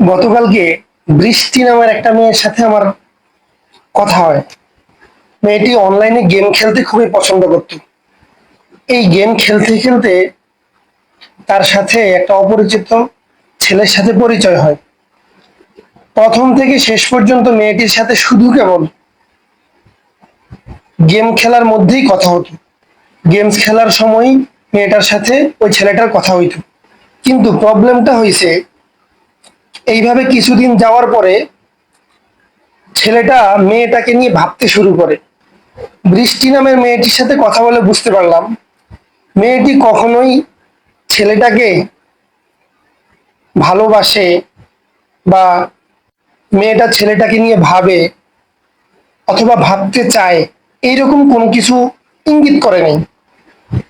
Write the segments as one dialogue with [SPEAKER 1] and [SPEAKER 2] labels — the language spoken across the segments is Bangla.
[SPEAKER 1] গতকালকে বৃষ্টি নামের একটা মেয়ের সাথে আমার কথা হয়। মেয়েটি অনলাইনে গেম খেলতে খুবই পছন্দ করত। এই গেম খেলতে খেলতে তার সাথে একটা অপরিচিত ছেলের সাথে পরিচয় হয়। প্রথম থেকে শেষ পর্যন্ত মেয়েটির সাথে শুধু কেবল গেম খেলার মধ্যেই কথা হতো। গেমস খেলার সময় মেয়েটার সাথে ওই ছেলেটার কথা হইত। কিন্তু প্রবলেমটা হয়েছে এইভাবে কিছুদিন যাওয়ার পরে ছেলেটা মেয়েটাকে নিয়ে ভাবতে শুরু করে। বৃষ্টি নামের মেয়েটির সাথে কথা বলে বুঝতে পারলাম। মেয়েটি কখনোই ছেলেটাকে ভালোবাসে বা মেয়েটা ছেলেটাকে নিয়ে ভাবে অথবা ভাবতে চায়, এইরকম কোনো কিছু ইঙ্গিত করে নাই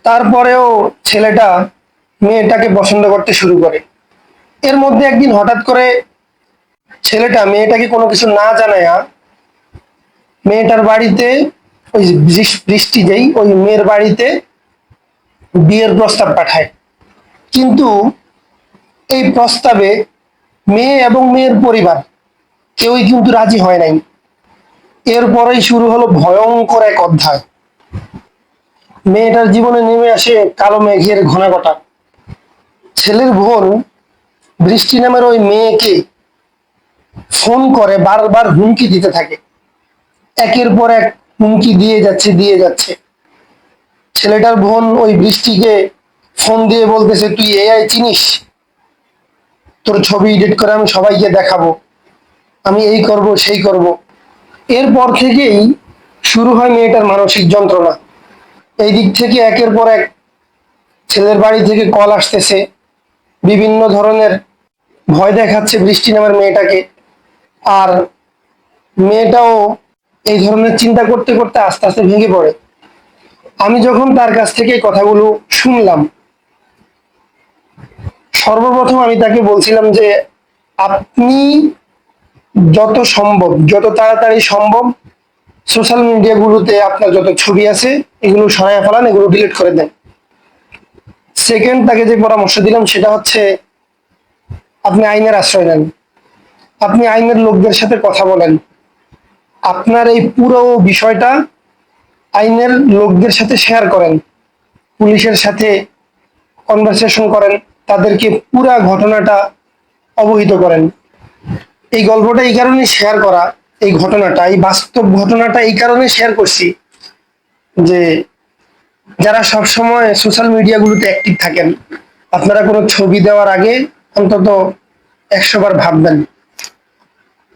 [SPEAKER 1] তারপরেও ছেলেটা মেয়েটাকে পছন্দ করতে শুরু করে। এর মধ্যে একদিন হঠাৎ করে ছেলেটা, মেয়েটাকে কোনো কিছু না জানায়া মেয়েটার বাড়িতে ওই বৃষ- বৃষ্টি যেই, ওই মেয়ের বাড়িতে বিয়ের প্রস্তাব পাঠায়। কিন্তু এই প্রস্তাবে মেয়ে এবং মেয়ের পরিবার কেউই কিন্তু রাজি হয় নাই। এরপরেই শুরু হলো ভয়ঙ্কর এক অধ্যায়। মেয়েটার জীবনে নেমে আসে কালো মেঘের ঘনাঘটা। ছেলের বোন বৃষ্টি নামের ওই মেয়েকে ফোন করে বারবার হুমকি দিতে থাকে। একের পর এক হুমকি দিয়ে যাচ্ছে দিয়ে যাচ্ছে। ছেলেটার বোন ওই বৃষ্টিকে ফোন দিয়ে বলতেছে, তুই এআই চিনিস? তোর ছবি এডিট করে আমি সবাইকে দেখাবো। আমি এই করব, সেই করব। এরপর থেকেই শুরু হয় মেয়েটার মানসিক যন্ত্রণা। এই দিক থেকে একের পর এক ছেলের বাড়ি থেকে কল আসতেছে। বিভিন্ন ধরনের ভয় দেখাচ্ছে বৃষ্টি নামের মেয়েটাকে। আর মেয়েটাও এই ধরনের চিন্তা করতে করতে আস্তে আস্তে ভেঙে পড়ে। আমি যখন তার কাছ থেকে কথাগুলো শুনলাম, সর্বপ্রথম আমি তাকে বলছিলাম যে, আপনি যত সম্ভব, যত তাড়াতাড়ি সম্ভব সোশ্যাল মিডিয়াগুলোতে আপনার যত ছবি আছে, এগুলো সরাইয়া ফেলান, এগুলো ডিলিট করে দেন। সেকেন্ড তাকে যে পরামর্শ দিলাম, সেটা হচ্ছে আপনি আইনের আশ্রয় নেন। আপনি আইনের লোকদের সাথে কথা বলেন। আপনার এই পুরো বিষয়টা আইনের লোকদের সাথে শেয়ার করেন। পুলিশের সাথে কনভারসেশন করেন। তাদেরকে পুরা ঘটনাটা অবহিত করেন। এই গল্পটা এই কারণে শেয়ার করা, এই ঘটনাটা, এই বাস্তব ঘটনাটা এই কারণে শেয়ার করছি যে যারা সব সময় সোশ্যাল মিডিয়াগুলোতে অ্যাক্টিভ থাকেন, আপনারা কোনো ছবি দেওয়ার আগে অন্তত একশো বার ভাববেন।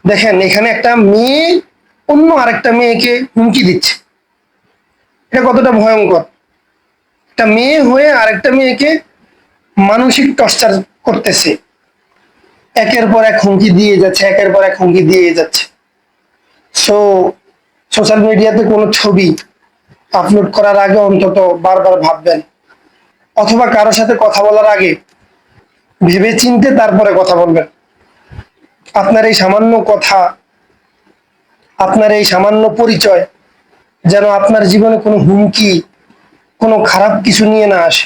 [SPEAKER 1] দেখেন, এখানে একটা মেয়ে, অন্য আরেকটা মেয়েকে হুমকি দিচ্ছে। এটা কতটা ভয়ঙ্কর। একটা মেয়ে হয়ে আরেকটা মেয়েকে মানসিক টর্চার করতেছে। একের পর এক হুমকি দিয়ে যাচ্ছে, একের পর এক হুমকি দিয়ে যাচ্ছে। সো সোশ্যাল মিডিয়াতে কোনো ছবি আপলোড করার আগে অন্তত বারবার ভাববেন। অথবা কারোর সাথে কথা বলার আগে ভেবে চিনতে তারপরে কথা বলবেন। আপনার এই সামান্য কথা, আপনার এই সামান্য পরিচয় যেন আপনার জীবনে কোনো হুমকি, কোনো খারাপ কিছু নিয়ে না আসে।